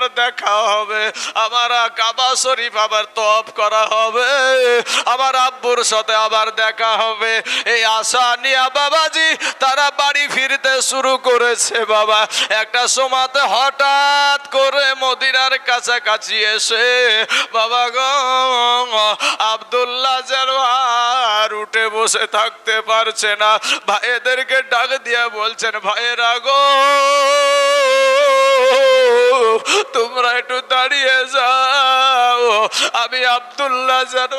আবার দেখা হবে। আমার কাবা শরীফ আবার তপ করা হবে। আমার আব্বুর সাথে আবার দেখা হবে। এই আশা নিয়ে বাবাজি, তারা বাড়ি ফিরতে শুরু করেছে বাবা। একটা সময়তে হঠাৎ করে মদিনার কাছাকাছি এসে বাবা গো, আবদুল্লাহ যেন আর উঠে বসে থাকতে পারছে না। ভাইদেরকে ডাক দিয়ে বলছেন, ভাইয়েরা গো তোমরা একটু দাঁড়িয়ে যাও। আমি আবদুল্লাহ যেন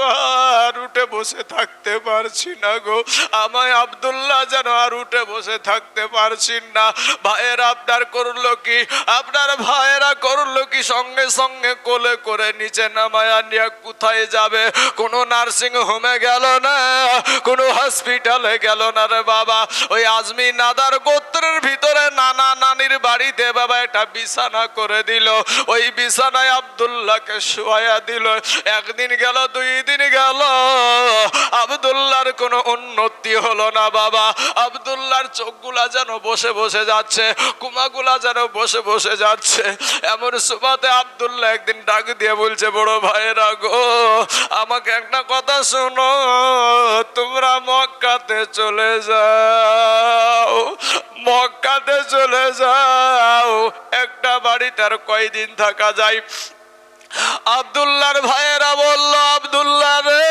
আর উঠে বসে থাকতে পারছি না গো। আমায় আবদুল্লাহ যেন আর উঠে বসে থাকতে পারছি না। ভাইয়েরা, আপনার করল কি? আপনার ভাইয়েরা করল কি? সঙ্গে সঙ্গে কোলে করে নিচে নামায়া নিয়ে কোথায় যাবে? কোনো নার্সিং হোমে গেল না? কোনো হসপিটালে গেল না রে বাবা? ওই আজমি নাদার গোত্রের ভিতরে নানা নানির বাড়িতে বাবা একটা বিছানা করে দিল। ওই বিছানায় আবদুল্লাহকে শোয়া দিল। একদিন গেল, দুই দিন গেল। আবদুল্লাহর কোনো উন্নতি হলো না বাবা। আবদুল্লাহর চোখগুলা যেন বসে বসে যাচ্ছে, কুমাগুলা যেন বসে বসে যাচ্ছে। এমন সুবাতে আবদুল্লাহ একদিন ডাক দিয়ে বলছে, বড় ভাইয়েরা গো, আমাকে একটা কথা শোনো। তোমরা মক্কাতে চলে যাও। মক্কাতে চলে যাও। একটা বাড়িতে আর কয়দিন থাকা যায়। আবদুল্লাহর ভাইয়েরা বলল, আবদুল্লাহ রে,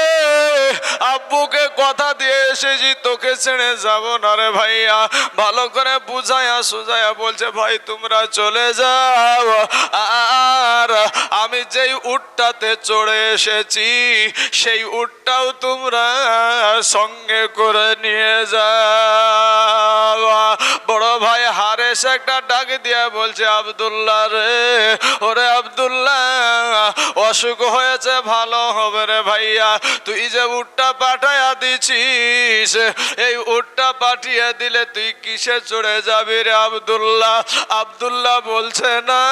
আব্বুকে কথা দিয়ে এসেছি, তোকে ছেড়ে যাব না রে ভাইয়া। ভালো করে বুঝায়া সুজায়া বলছে, ভাই, তোমরা চলে যাও। আর আমি যেই উটটাতে চড়ে এসেছি, সেই উটটাও তোমরা সঙ্গে করে নিয়ে যাও। বড় ভাই হারেস একটা ডাক দিয়া বলছে, আবদুল্লাহ রে, ওরে আবদুল্লাহ অসুখ হয়েছে, ভালো হবে রে ভাইয়া। তুই যে উটটা পাঠাইয়া দিছিস, এই উটটা পাঠিয়ে দিলে তুই কিসে চড়ে যাবি রে আবদুল্লাহ? আবদুল্লাহ বলছে, না,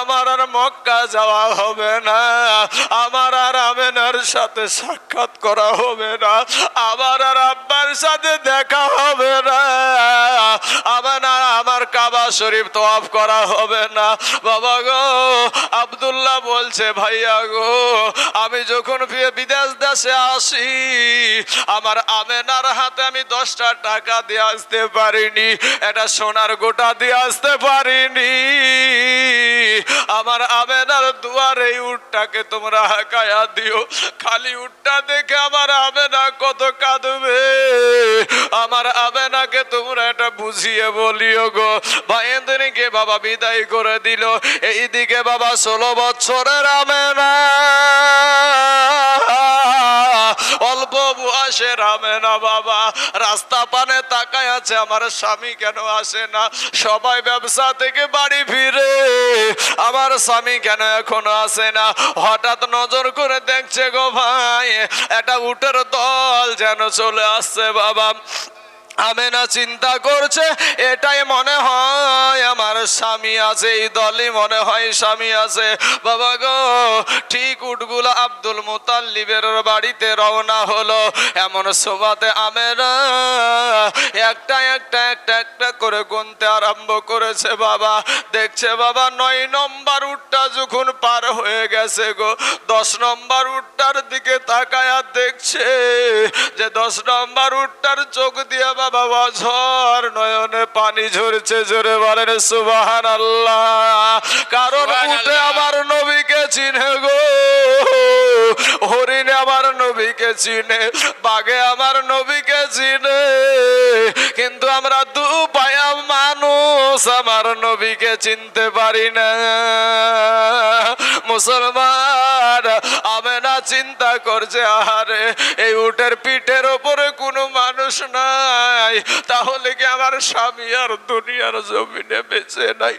আমার আর মক্কা যাওয়া হবে না। আমার আর আমেনার সাথে সাক্ষাৎ করা হবে না। আমার আর আব্বার সাথে দেখা হবে না। আমার আমার কাবা শরীফ তোয়াফ করা হবে না। বাবা গো আব্দুল্লাহ বলছে, ভাইয়া গো, আমি যখন বিদেশ দেশে আসি, আমার আমেনার হাতে আমি দশটা টাকা দিয়ে আসতে পারিনি, এটা সোনার গোটা দিয়ে আসতে পারিনি। আমার আমেনার দুয়ারে এই উটটাকে তোমরা হাকায়া দিও, খালি উটটা দেখে আমার আমেনা কত কাঁদবে। আমার আমেনাকে তোমরা এটা বুঝিয়ে বলিও গো ভাইয়েন্দ্রীকে বাবা বিদায় করে দিল, এইদিকে বাবা ষোলো বছরের আমেনা। অল্প বয়সে রামে না বাবা, রাস্তা পানে তাকায় আছে, আমার স্বামী কেন আসে না? সবাই ব্যবসা থেকে বাড়ি ফিরে, আমার স্বামী কেন এখনও আসে না? হঠাৎ নজর করে দেখছে গো ভাই, একটা উটের দল যেন চলে আসছে বাবা। আমেনা চিন্তা করছে, এটাই মনে হয় আমার স্বামী আছে, এই দলই মনে হয় স্বামী আছে। বাবা গো, ঠিক উঠগুলো আব্দুল মুতাল্লিবের বাড়িতে রওনা হলো, এমন সোমাতে আমেনা একটা একটা একটা একটা করে গুনতে আরম্ভ করেছে বাবা। দেখছে বাবা নয় নম্বর উটটা যখন পার হয়ে গেছে গো দশ নম্বর উটটার দিকে তাকায়া দেখছে যে দশ নম্বর উটটার চোখ দিয়ে বাবা অঝর নয়নে পানি ঝরছে জোরে বলেন সুবাহান আল্লাহ কারণ উঠে আমার নবীকে চিনে গো। হরিণে আমার নবীকে চিনে বাঘে আমার নবীকে চিনে। কিন্তু আমরা দু পায়া মানুষ, আমার নবীকে চিনতে পারি না। মুসলমান আমি না চিন্তা করছে, আহারে, এই উটের পিঠের ওপরে কোনো মানুষ নাই। তাহলে কি আমার স্বামী আর দুনিয়ার জমিনে বেঁচে নাই?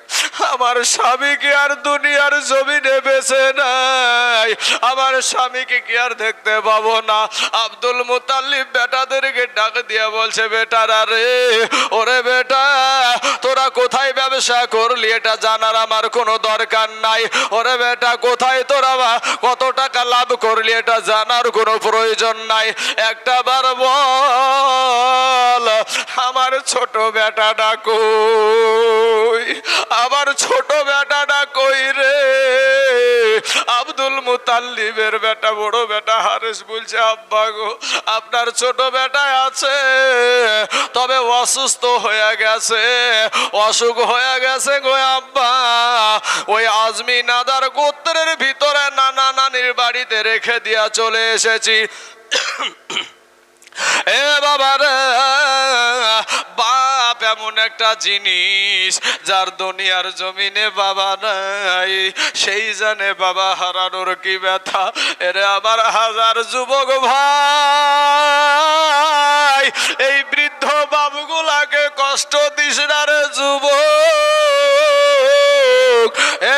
আমার স্বামী কি আর দুনিয়ার জমিনে বেঁচে নাই? আমার স্বামীকে কি আর দেখতে পাবো না? আব্দুল মুতাল্লিব বেটাদেরকে ডাক দিয়ে বলছে, বেটারা রে, ওরে বেটা, তোরা কোথায় ব্যবসা করলি? এটা জানার আমার কোনো দরকার নাই। ওরে বেটা, কোথায় তোরা কত টাকা লাভ করলি? এটা জানার কোনো প্রয়োজন নাই। একটা বার বল আমার ছোট বেটাটা কই আমার ছোট বেটাটা কই রে। আব্দুল মুতাল্লিবের বেটা, বড় বেটা হারেস বলছে, আব্বা গো, আপনার ছোট বেটা আছে, তবে অসুস্থ হয়ে গেছে, অসুখ হয়ে গেছে গো আব্বা। ওই আজমি নাদার গোত্রের ভিতরে নানা নানির বাড়িতে রেখে দিয়া চলে এসেছি। এ বাবা রে, বাপ এমন একটা জিনিস যার দুনিয়ার জমিনে বাবা নাই। সেই জানে বাবা হারানোর কি ব্যথা। এরে আমার হাজার যুবক ভাই, এই বৃদ্ধ বাবুগুলাকে কষ্ট দিস না রে যুবক। এ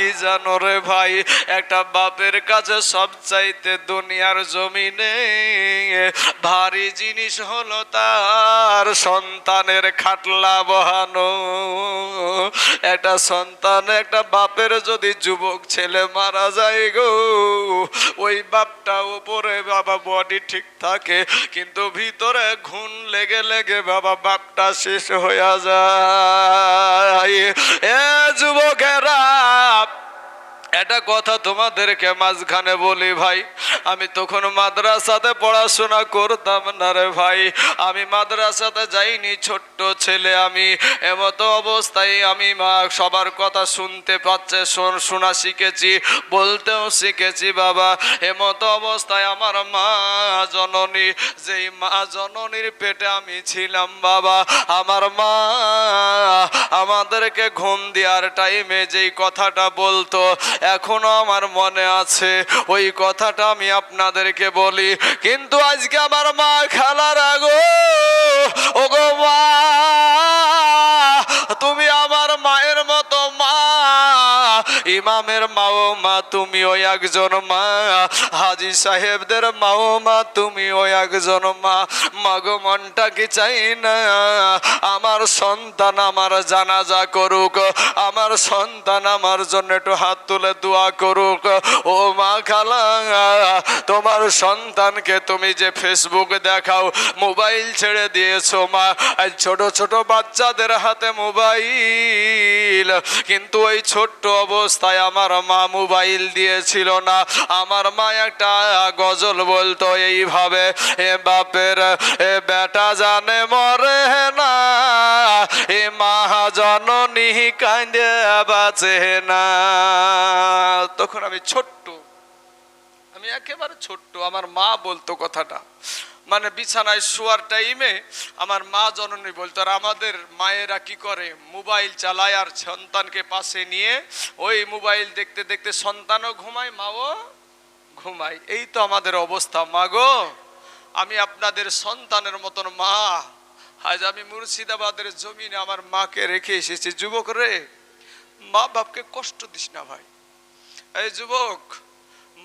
কি জানো রে ভাই? একটা বাপের কাছে সব চাইতে দুনিয়ার জমিনে ভারী জিনিস হলো তার সন্তানের খাটলা বহানো। একটা সন্তান, একটা বাপের যদি যুবক ছেলে মারা যায় গো, ওই বাপটা উপরে বাবা বডি ঠিক থাকে, কিন্তু ভিতরে ঘুণ লেগে লেগে বাবা বাপটা শেষ হয়ে যায়। এ যুবকেরা একটা কথা তোমাদেরকে মাঝখানে বলি ভাই, আমি তখন মাদ্রাসাতে পড়াশোনা করতাম না রে ভাই। আমি মাদ্রাসাতে যাইনি, ছোট্ট ছেলে আমি। এমতো অবস্থায় আমি মা সবার কথা শুনতে পাচ্ছে, শোনা শিখেছি, বলতেও শিখেছি বাবা। এমতো অবস্থায় আমার মা জননী, যেই মা জননীর পেটে আমি ছিলাম বাবা। আমার মা আমাদেরকে ঘুম দেওয়ার টাইমে যেই কথাটা বলতো এখনও আমার মনে আছে, ওই কথাটা আমি আপনাদেরকে বলি। কিন্তু আজকে আমার মা খেলার আগো ও গো মা, তুমি আমার মায়ের মতো মা, ইমামের মাও মা তুমি ওই একজন মা, হাজি সাহেবদের মাও মা তুমি ওই একজন মা। মাগো মনটা কি চাই না? আমার সন্তান আমার জানাজা করুক, আমার সন্তান আমার জন্য একটু হাত তুলে দোয়া করুক। ও মা খালা, তোমার সন্তানকে তুমি যে ফেসবুক দেখাও, মোবাইল ছেড়ে দিয়েছ মা ছোট ছোট বাচ্চাদের হাতে মোবাইল। কিন্তু ওই ছোট্ট অবস্থায় আমার মা মোবাইল দিয়েছিল না, আমার মা একটা গজল বলতো এইভাবে, এ বাপের, এ বেটা জানে মরে না। এ মা জননী কান্দে বাঁচে না। তখন আমি ছোট্ট, আমি একেবারে ছোট্ট, আমার মা বলতো কথাটা। মানে বিছানায় শোয়ার টাইমে আমার মা জননী বলতো, আর আমাদের মায়েরা কি করে? মোবাইল চালায় আর সন্তানকে পাশে নিয়ে ওই মোবাইল দেখতে দেখতে সন্তানও ঘুমায়, মাও ঘুমায়। এই তো আমাদের অবস্থা, মা গো। আমি আপনাদের সন্তানের মতন মা। আজ আমি মুর্শিদাবাদের জমিনে আমার মাকে রেখে এসেছি। যুবক রে মা বাপকে কষ্ট দিস না ভাই। এই যুবক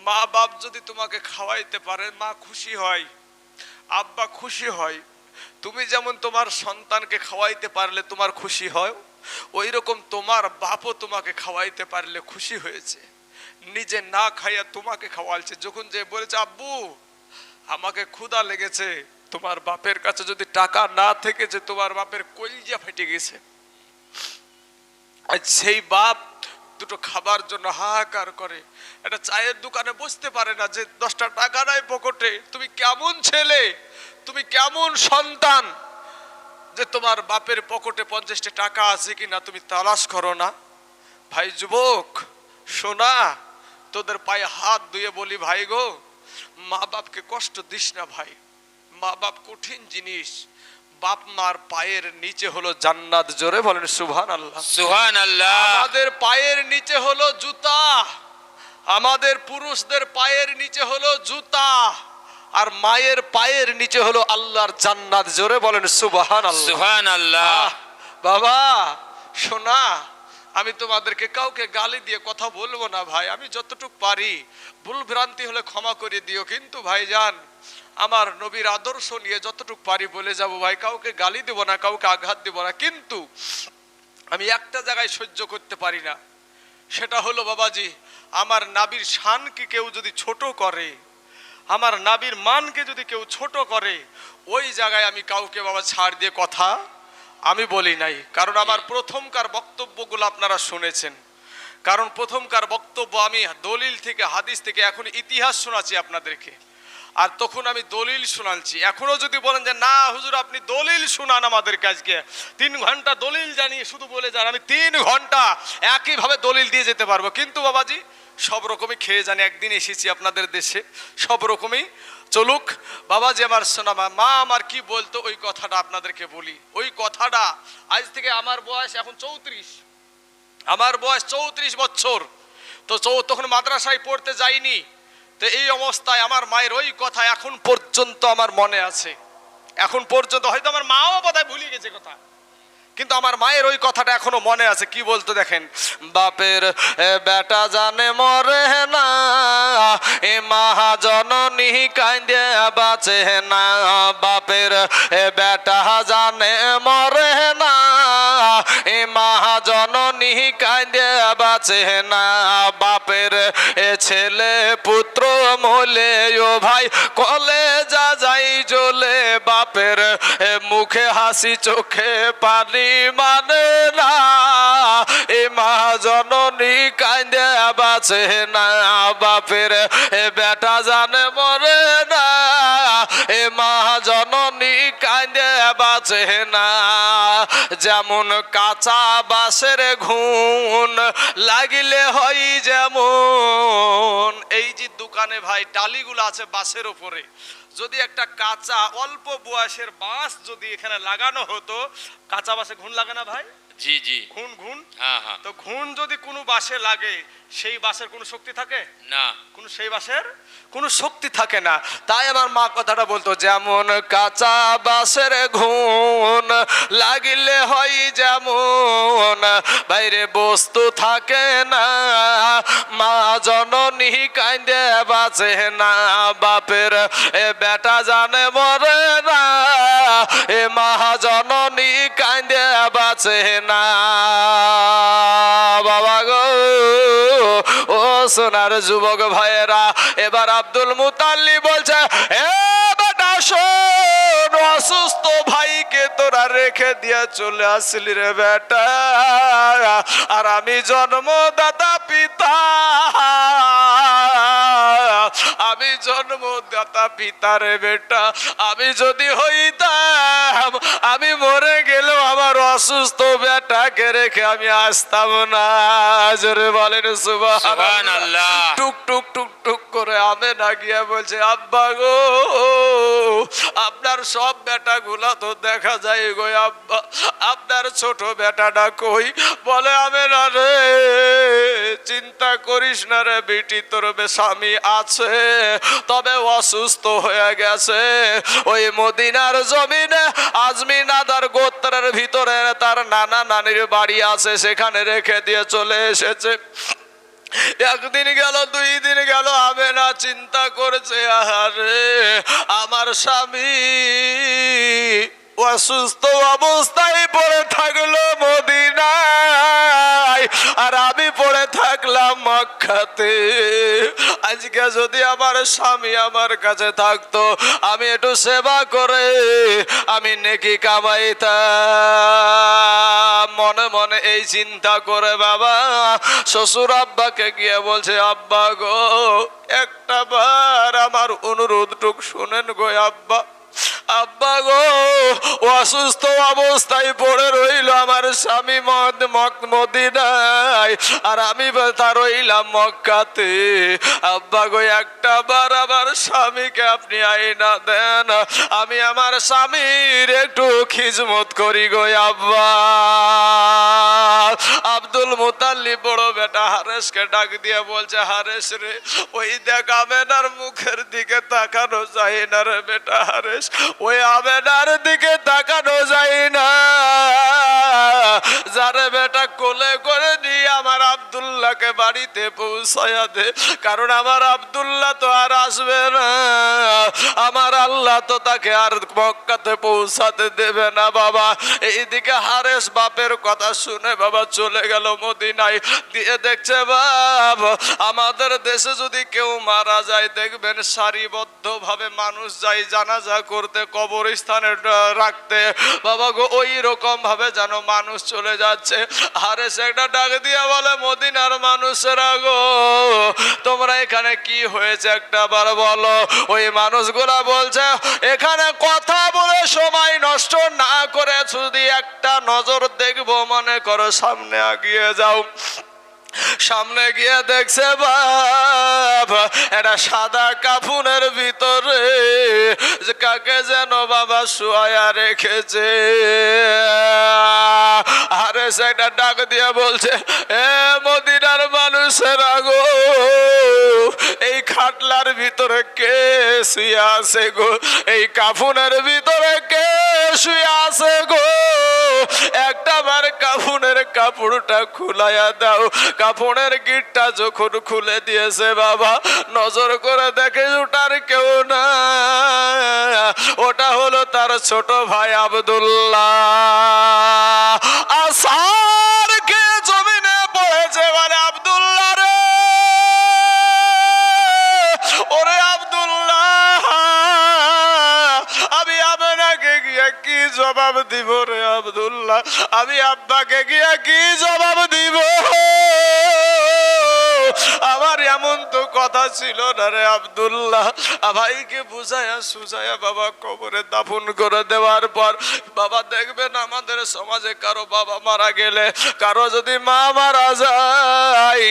মা বাপ যদি তোমাকে খাওয়াইতে পারে, মা খুশি হয়, আব্বা খুশি হয়, তুমি যেমন তোমার সন্তানকে খাওয়াইতে পারলে তোমার খুশি হয় ওই রকম তোমার বাপও তোমাকে খাওয়াইতে পারলে খুশি হয়েছে। নিজে না খাইয়া তোমাকে খাওয়ালছে যখন যে বলেছে, আব্বু, আমাকে ক্ষুধা লেগেছে তোমার বাপের কাছে যদি টাকা না থেকে যে তোমার বাপের কলজা ফেটে গেছে সেই বাপ দুটো খাবার জন্য হাহাকার করে। একটা চায়ের দোকানে বসতে পারে না যে, দশটা টাকা নাই পকেটে, তুমি কেমন ছেলে? তুমি কেমন সন্তান? যে তোমার বাপের পকেটে পঞ্চাশটা টাকা আছে কিনা তুমি তালাশ করো না। ভাই যুবক, শোনা, তোদের পায়ে হাত ধুয়ে বলি ভাই গো, মা বাপকে কষ্ট দিস না ভাই। মা বাপ কঠিন জিনিস। বাপ মার পায়ের নিচে হলো জান্নাত জোরে বলেন সুভান আল্লাহ সুহান আল্লাহ আমাদের পায়ের নিচে হলো জুতা। আমাদের পুরুষদের পায়ের নিচে হলো জুতা। আর মায়ের পায়ের নিচে হলো আল্লাহর জান্নাত জোরে বলেন সুবহান আল্লাহ সুহান আল্লাহ বাবা শোনা আমি তোমাদেরকে কাউকে গালি দিয়ে কথা বলব না ভাই, আমি যতটুক পারি। ভুল ভ্রান্তি হলে ক্ষমা করে দিও। কিন্তু ভাইজান, আমার নবীর আদর্শ নিয়ে যতটুক পারি বলে যাব ভাই, কাউকে গালি দেব না, কাউকে আঘাত দেব না। কিন্তু আমি একটা জায়গায় সহ্য করতে পারি না। সেটা হলো, বাবাজি, আমার নাবির শানকে কেউ যদি ছোট করে, আমার নাবির মানকে যদি কেউ ছোট করে, ওই জায়গায় আমি কাউকে বাবা ছাড় দিয়ে কথা আমি বলি নাই, কারণ আমার প্রথমকার বক্তব্যগুলো আপনারা শুনেছেন। কারণ প্রথমকার বক্তব্য আমি দলিল থেকে, হাদিস থেকে, এখন ইতিহাস শোনাচ্ছি আপনাদেরকে। আর তখন আমি দলিল শোনাচ্ছি। এখনও যদি বলেন যে, না, হুজুর, আপনি দলিল শোনান আমাদের কাজকে। তিন ঘণ্টা দলিল জানিয়ে শুধু বলে যান, আমি তিন ঘণ্টা একইভাবে দলিল দিয়ে যেতে পারব। কিন্তু বাবাজি, সব রকমই খেয়ে জানি একদিন এসেছি আপনাদের দেশে, সব রকমই চলুক বাবা যে আমার শোনা মা আমার কি বলতো ওই কথাটা আপনাদেরকে বলি। ওই কথাটা আজ থেকে আমার বয়স এখন চৌত্রিশ। আমার বয়স চৌত্রিশ বছর। তো চৌ তখন মাদ্রাসায় পড়তে যাইনি। তো এই অবস্থায় আমার মায়ের ওই কথা এখন পর্যন্ত আমার মনে আছে। এখন পর্যন্ত হয়তো আমার মাও বোধহয় ভুলে গেছে কথা। কিন্তু আমার মায়ের ওই কথাটা এখনও মনে আছে। কি বলতো দেখেন? বাপের বেটা জানে মরে না, এ মহাজননী কাঁদে বাঁচে না। বাপের বেটা জানে মরে না, এ মহাজননী কান্দে বাঁচে না বাপের এ ছেলে পুত্র মলে, ও ভাই কলে যা যাই জ্বলে, বাপের এ মুখে হাসি, চোখে পানি মানে না। এ মা জননী কান্দে বাঁচে না বাপের এ বেটা জানে মরে না। এ মা জননী কান্দে বাঁচে না যেমন কাঁচা বাসের ঘুন লাগিলে হই যেমন। এই যে দোকানে ভাই, টালিগুলো আছে বাসের ওপরে। যদি একটা কাঁচা অল্প বয়সের বাঁশ যদি এখানে লাগানো হতো, কাঁচা বাসে ঘুন লাগে না ভাই? জি জি। ঘুণ ঘুণ হ্যাঁ হ্যাঁ। তো ঘুণ যদি কোনো বাসে লাগে সেই বাসের কোনো শক্তি থাকে? না। কোনো সেই বাসের? কোনো শক্তি থাকে না। তাই আমার মা কথাটা বলতো যেমন কাঁচা বাসের ঘুণ লাগিলে হয় যেমন বাইরে বস্তু থাকে না মা জননী কান্দে বাঁচে না বাপের এ বেটা জানে মরে না এ মা জননী কান্দে বাঁচে না। বাবা গো, ও সোনার যুবক ভাইয়েরা, এবার আব্দুল মুতাল্লি বলছে, এ বেটা শোন, অসুস্থ ভাইকে তোরা রেখে দিয়ে চলে আসলি রে বেটা। আর আমি জন্মদাতা পিতা। আমি জন্মদাতা পিতা রে বেটা। আমি যদি হইতাম আমি মরে গেলেও আমার অসুস্থ বেটাকে রেখে আমি আসতাম না। জোরে বলেন সুবাহ সুবহানাল্লাহ। টুক টুক টুক টুক করে আমে না গিয়া বলছে আব্বা গো আপনার সব বেটা গুলা তো দেখা যায় গো আব্বা। আপনার ছোট বেটাটা কই? বলে আমে না রে চিন্তা করিস না রে বেটি তোর স্বামী আছে তবে অসুস্থ হয়ে গেছে। ওই মদিনার জমিনে আজমিনাদার গোত্রের ভিতরে তার নানা নানির বাড়ি আছে, সেখানে রেখে দিয়ে চলে এসেছে। একদিন গেল, দুই দিন গেল হবে না চিন্তা করেছে, আহারে, আমার স্বামী। অসুস্থ অবস্থায় পড়ে থাকল মদিনায়। আর আমি পড়ে থাকলাম মক্কাতে। আজকে যদি আমার স্বামী আমার কাছে থাকতো, আমি একটু সেবা করে আমি নেকি কামাইতাম। মনে মনে এই চিন্তা করে বাবা, শ্বশুর আব্বাকে গিয়ে বলছে, আব্বা গো, একটা বার আমার অনুরোধটুক শুনেন গো, আব্বা। আব্বা গো অসুস্থ অবস্থায় পড়ে রইল আমার স্বামী মদ, মক মদিনায়। আর আমি তা রইলাম মক্কাতে। আব্বা গো, একটা বার আমার স্বামীকে আপনি আইনা দেন। আমি আমার স্বামীর একটু খিজমত করি গো আব্বা। আব্দুল মুতাল্লি বড় বেটা হারেসকে ডাক দিয়ে বলছে হারেস রে, ওই দেখ আমেনার মুখের দিকে তাকানো যায় না রে বেটা হারেস ওই আমেনার দিকে তাকানো যায় না। যারে বেটা কোলে করে নিয়ে আব্বাকে বাড়িতে পৌঁছায়া দে। কারণ আমার আব্দুল্লাহ তো আর আসবে না। আমার আল্লাহ তো তাকে আর মক্কাতে পৌঁছাতে দেবে না, বাবা। এইদিকে হারেস বাপের কথা শুনে বাবা চলে গেল মদিনায়। দিয়ে দেখছে, বাপ, আমাদের দেশে যদি কেউ মারা যায়, দেখবেন সারিবদ্ধ ভাবে মানুষ যায়, জানাজা করতে কবরস্থানে রাখতে। বাবা গো, ওই রকম ভাবে যেন মানুষ চলে যাচ্ছে। আরে সে একটা ডাক দিয়া বলে, মদিনার মানুষেরা গো, তোমরা এখানে কি হয়েছে একটা বার বলো? ওই মানুষগুলা বলছে, এখানে কথা বলে সময় নষ্ট না করে যদি একটা নজর দেখব। মনে করো সামনে আগিয়ে যাও। সামনে গিয়ে দেখছে বাপ, এটা সাদা কাফুনের ভিতরে। কাকে যেন বাবা শুয়ায়া রেখেছে। আরে সেটা ডাক দিয়ে বলছে, এ মদিনার মানুষের আগো, এই খাটলার ভিতরে কে শুয়ে আছে গো? এই কাফুনের ভিতরে কে শুয়ে আছে গো? একটা বার কাফুনের কাপড়টা খুলাইয়া দাও। কাপড়ের গিটটা যখন খুলে দিয়েছে বাবা, নজর করে দেখে ওটার কেউ না ওটা হলো তার ছোট ভাই আবদুল্লাহ। আসার জবাব দিব রে আবদুল্লাহ। আমি আব্বাকে গিয়ে কি জবাব দিব? আমার এমন তো কথা ছিল না রে আবদুল্লাহ। ভাইকে বুঝায়া সুজায়া বাবা কবরে দাফন করে দেওয়ার পর বাবা দেখবেন আমাদের সমাজে কারও বাবা মারা গেলে, কারও যদি মা মারা যায়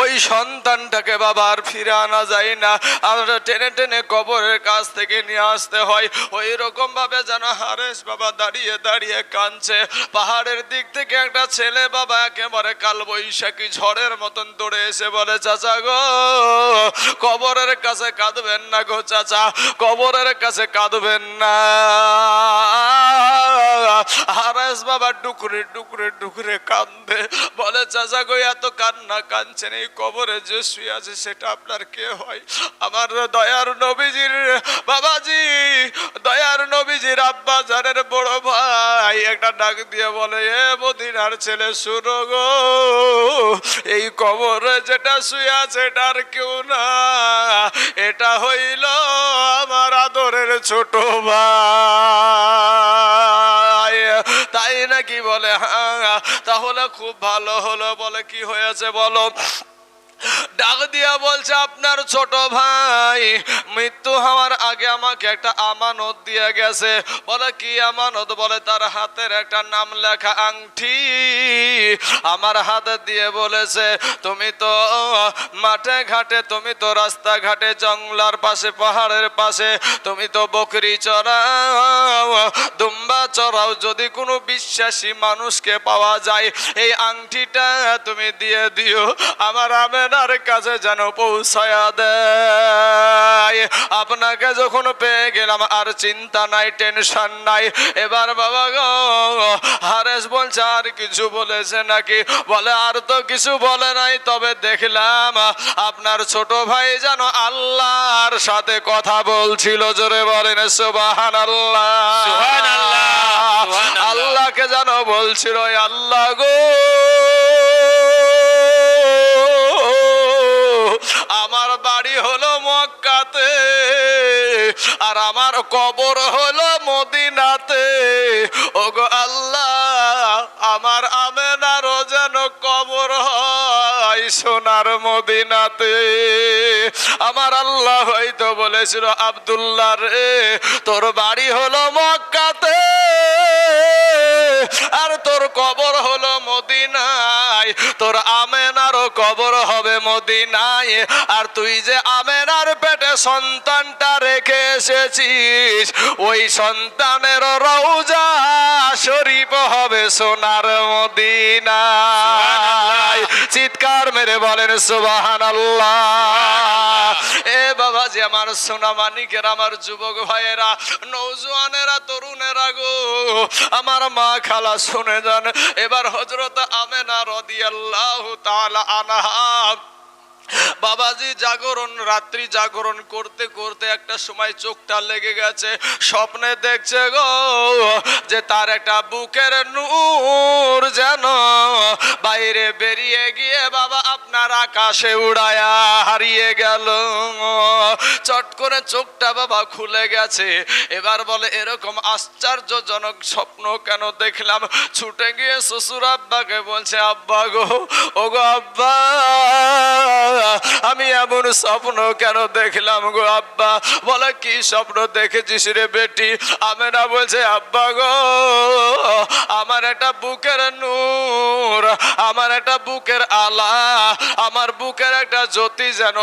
ওই সন্তানটাকে বাবা আর ফিরে আনা যায় না। আমরা টেনে টেনে কবরের কাছ থেকে নিয়ে আসতে হয়। ওই রকম ভাবে যেন হারেস বাবা দাঁড়িয়ে দাঁড়িয়ে কাঁদছে। পাহাড়ের দিক থেকে একটা ছেলে বাবা একেবারে কাল বৈশাখী ঝড়ের মতন দৌড়ে এসে বলে, চাচা গো, কবরের কাছে কাঁদবেন না গো চাচা, কবরের কাছে কাঁদবেন না। হারেস বাবা ডুকরে ডুকরে ডুকরে কান্দে বলে, চাচা গো, এত কান্না কাঁদছেন, এই কবরে যে শুয়ে আছে, সেটা আপনার কে হয়? আমার দয়ার নবীজির বাবাজি, দয়ার নবীজির আব্বা জানের বড় ভাই একটা ডাক দিয়ে বলে, এ মদিনার ছেলে, শুনো গো, এই কবরে যেটা শুয়ে আছে এটা আর কেউ না। এটা হইল আমার আদরের ছোট ভাই। নাকি বলে। হ্যাঁ তাহলে খুব ভালো হলো। বলে কি হয়েছে বলো? ডাক দিয়া বলছে, আপনার ছোট ভাই মৃত্যু হওয়ার আগে আমাকে একটা আমানত দিয়ে গেছে। বলে, কি আমানত? বলে, তার হাতের একটা নাম লেখা আংটি। আমার হাতে দিয়ে বলেছে, তুমি তো মাঠে ঘাটে, তুমি তো রাস্তাঘাটে, জঙ্গলার পাশে, পাহাড়ের পাশে, তুমি তো বকরি চড়াও, দুম্বা চড়াও। যদি কোনো বিশ্বাসী মানুষকে পাওয়া যায়, এই আংটিটা তুমি দিয়ে দিও। আমার আমেনার কাছে যেন পৌঁছায়া দেয়। আপনাকে যখন পেয়ে গেলাম আর চিন্তা নাই টেনশন নাই। এবার বাবা গো হারেস বলছে আর কিছু বলেছে নাকি? বলে আর তো কিছু বলে নাই তবে দেখলাম আপনার ছোট ভাই যেন আল্লাহর সাথে কথা বলছিল। জোরে বলেন সুবাহান আল্লাহ। আল্লাহকে যেন বলছিল আল্লাহ গো হলো মক্কাতে, আর আমার কবর হলো মদিনাতে। ওগো আল্লাহ, আমার আমেনারও যেন কবর হয় সোনার মদিনাতে। আমার আল্লাহ হয়তো বলেছিল, আব্দুল্লাহ রে, তোর বাড়ি হলো কবর হবে মদিনায়। আর তুই যে আমেনার পেটে সন্তানটা রেখে এসেছিস, ওই সন্তানের রৌজা শরীফ হবে সোনার মদিনায়। চিৎকার মেরে বলেন সুবাহান আল্লাহ এ বাবা যে আমার সোনা মানিকের, আমার যুবক ভাইয়েরা নৌজওয়ানেরা তরুণেরা গো, আমার মা খালা শুনে যান। এবার হজরত আমেনা রদিয়াল্লাহু তাআলা আনহা বাবাজি জাগরণ, রাত্রি জাগরণ করতে করতে একটা সময় চোখটা লেগে গেছে, স্বপ্নে দেখছে গো যে তার একটা বুকের নূর যেন বাইরে গিয়ে বাবা আপনার আকাশে উড়ায়া হারিয়ে গেল। চট করে চোখটা বাবা খুলে গেছে। এবার বলে, এরকম আশ্চর্যজনক স্বপ্ন কেন দেখলাম? ছুটে গিয়ে শ্বশুর আব্বাকে বলছে, আব্বা গো ও গো আব্বা, আমি এমন স্বপ্ন কেন দেখলাম গো আব্বা? বলে, কি স্বপ্ন দেখেছিস রে বেটি? আমেনা বলছে, আব্বা গো, আমার একটা বুকের নূর, আমার একটা বুকের আলা, আমার বুকের একটা জ্যোতি যেন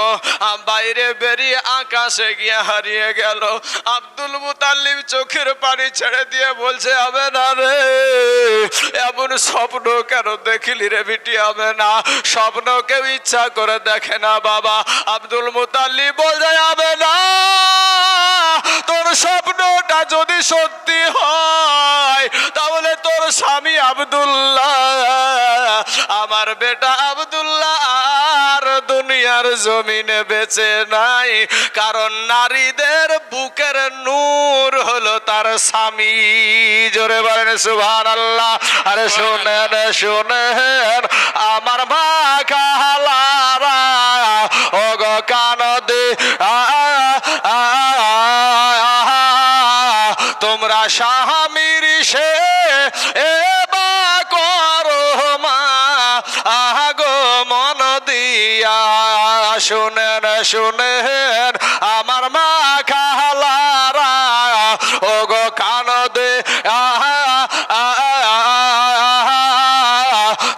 বাইরে বেরিয়ে আকাশে গিয়ে হারিয়ে গেল। আব্দুল মুতাল্লিব চোখের পানি ছেড়ে দিয়ে বলছে হবে না রে, এমন স্বপ্ন কেন দেখিলি রে বিটি হবে না স্বপ্ন কেউ ইচ্ছা করে দেখে না বাবা। আব্দুল মুতাল্লিব বলছে হবে না, তোর স্বপ্নটা যদি সত্যি হয়, তাহলে তোর স্বামী আব্দুল্লাহ আমার বেটা আব্দুল্লাহ আর দুনিয়ার জমিনে বেঁচে নাই কারণ নারীদের বুকের নূর হলো তার স্বামী জোরে বলেন সুভান আল্লাহ আরে শোনেন শোনেন আমার মা কাহালারা ও কান দে তোমরা স্বামীর সে শুনেন শুনেন, আমার মা খালারা ও গো কান দে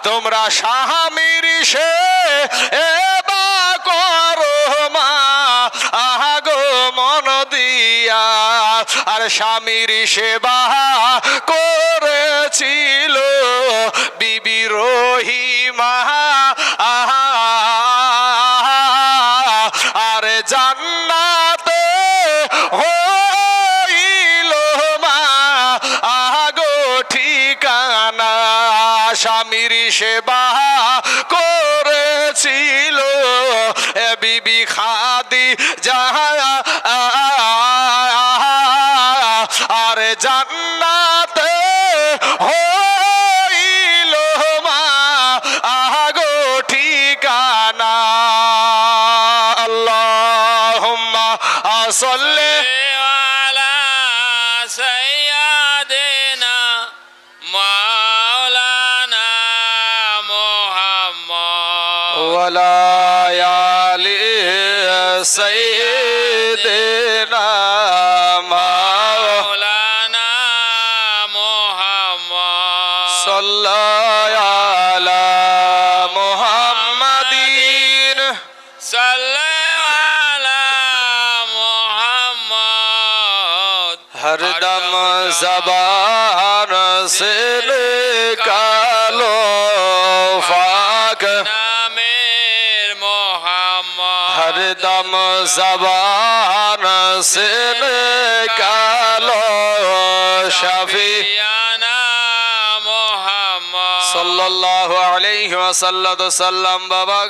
তোমরা স্বামীর সে করো মা আর স্বামীর সেবা করেছিল বিবি রহিমা জান্নাতে হইল মা। আগো ঠিকানা স্বামীর সেবা हर दम जबान से निकालो फाक नामेर मोहम्मद हर दम जबान से निकालो शफी सल्लल्लाहु अलैहि वसल्लम बाबा